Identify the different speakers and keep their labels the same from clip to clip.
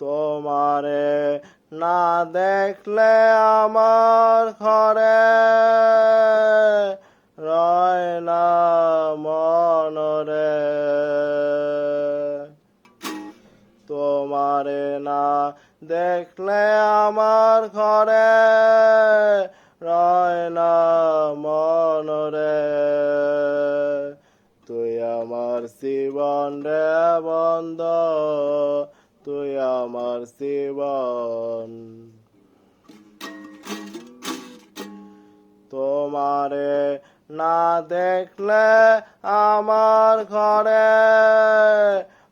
Speaker 1: তোমারে না দেখলে আমার ঘরে রয় না মনরে তোমারে না দেখলে আমার ঘরে রয় না মনরে তুই আমার জীবন রে বন্ধ তুই আমার জীবন তোমারে না দেখলে আমার ঘরে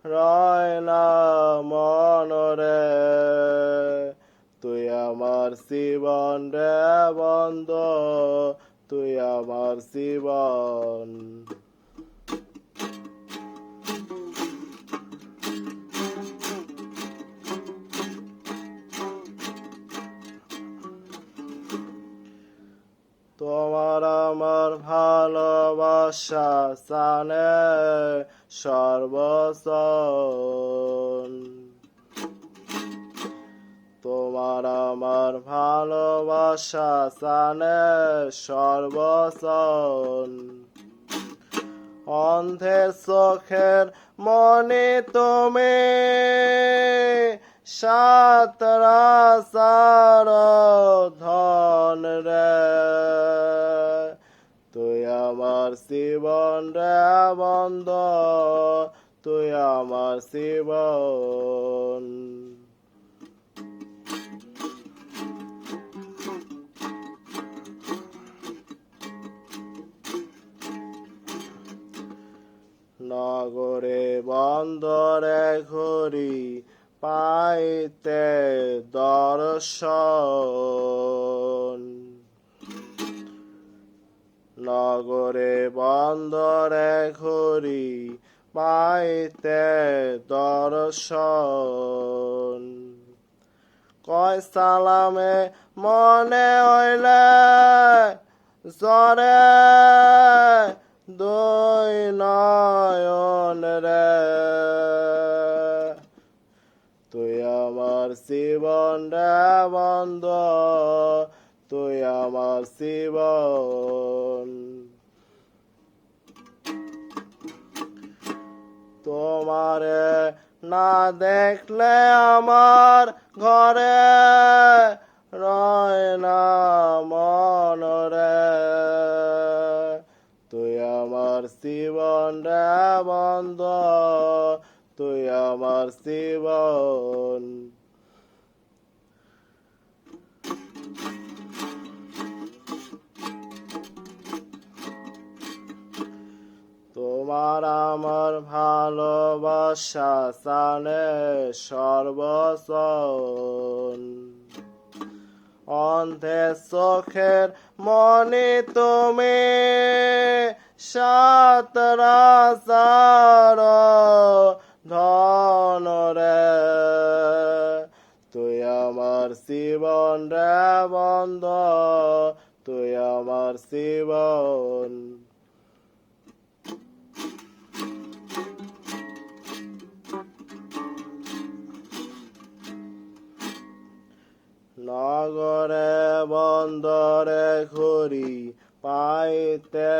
Speaker 1: রয় না মনরে তুই আমার জীবন রে বন্ধ, তুই আমার জীবন তোমার আমার ভালোবাসা জানে সর্বসন তোমার আমার ভালোবাসা জানে সর্বসন অন্ধের চোখের মনে তুমি সাত রাজার ধন রে। আমার জীবন রে বন্ধ তুই আমার জীবন। নগরে বন্দরে ঘুরি পাইতে দর্শন। নগরে বন্দরে ঘুরি পাইতে দর্শন। কয় সালামে মনে হইলে জরে দুই নয়ন রে। তুই আমার জীবন রে বন্ধ তুই আমার জীবন। তোমারে না দেখলে আমার ঘরে রয় না মনরে তুই আমার জীবন রে বন্ধ, তুই আমার জীবন। তোমার আমার ভালোবাসা জানে সর্বসন। অন্ধে চোখের মনে তুমি সাত রাজার ধন রে। তুই আমার জীবন রে বন্ধ, তুই আমার জীবন। নগরে বন্দরে ঘুরি পাইতে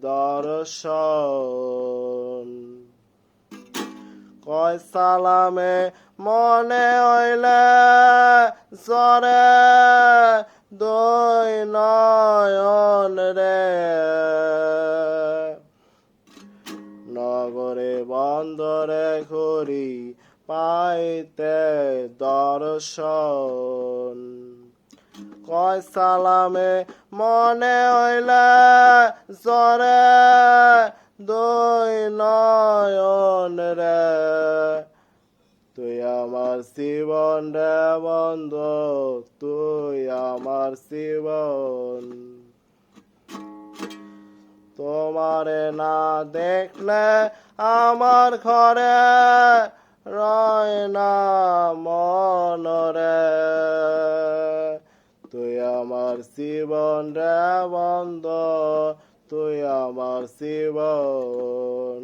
Speaker 1: দর্শন। কয় সালামে মনে হইলে জরে, দুই নয়ন রে। নগরে বন্দরে ঘুরি পাইতে দর্শন। কয় সালামে মনে হইলে জরে দুই নয়ন রে। তুই আমার জীবন রে বন্ধ, তুই আমার জীবন। তোমারে না দেখলে আমার ঘরে রয় না মনরে। তুই আমার জীবন রে বন্ধ তুই আমার জীবন।